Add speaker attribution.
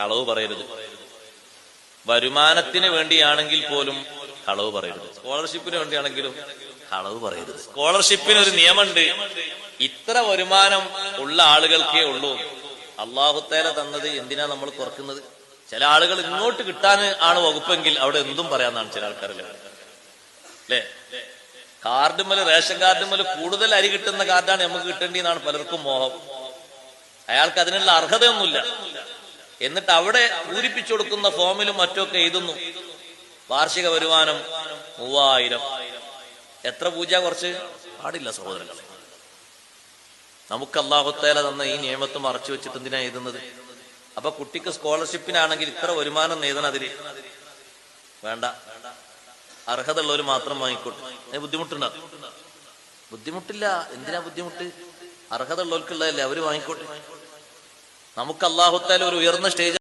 Speaker 1: കളവ് പറയരുത്. വരുമാനത്തിന് വേണ്ടിയാണെങ്കിൽ പോലും കളവ് പറയരുത്. സ്കോളർഷിപ്പിന് വേണ്ടിയാണെങ്കിലും കളവ് പറയരുത്. സ്കോളർഷിപ്പിന് ഒരു നിയമമുണ്ട്. ഇത്ര വരുമാനം ഉള്ള ആളുകൾക്കേ ഉള്ളൂ. അള്ളാഹുത്തേല തന്നത് എന്തിനാ നമ്മൾ കുറക്കുന്നത്? ചില ആളുകൾ ഇങ്ങോട്ട് കിട്ടാൻ ആണ് വകുപ്പെങ്കിൽ അവിടെ എന്തും പറയാന്നാണ് ചില ആൾക്കാരല്ലേ അല്ലേ? കാർഡുമൽ റേഷൻ കാർഡുമൽ കൂടുതൽ അരി കിട്ടുന്ന കാർഡാണ് നമുക്ക് കിട്ടേണ്ടി എന്നാണ് പലർക്കും മോഹം. അയാൾക്ക് അതിനുള്ള അർഹതയൊന്നുമില്ല. എന്നിട്ട് അവിടെ പൂരിപ്പിച്ചു കൊടുക്കുന്ന ഫോമിലും മറ്റൊക്കെ എഴുതുന്നു. വാർഷിക വരുമാനം മൂവായിരം. എത്ര പൂജ കുറച്ച്? പാടില്ല സഹോദരങ്ങളെ. നമുക്ക് അള്ളാഹുത്തേല തന്ന ഈ നിയമത്ത് മറച്ചു വെച്ചിട്ട് എന്തിനാ എഴുതുന്നത്? അപ്പൊ കുട്ടിക്ക് സ്കോളർഷിപ്പിനാണെങ്കിൽ ഇത്ര വരുമാനം എഴുതണം അതിൽ വേണ്ട. അർഹത ഉള്ളവർ മാത്രം വാങ്ങിക്കോട്ടെ. അതിന് ബുദ്ധിമുട്ടുണ്ടാകും ബുദ്ധിമുട്ടില്ല. എന്തിനാ ബുദ്ധിമുട്ട്? അർഹത ഉള്ളവർക്കുള്ളതല്ലേ അവർ വാങ്ങിക്കോട്ടെ. നമുക്ക് അള്ളാഹുത്താൽ ഒരു ഉയർന്ന സ്റ്റേജ്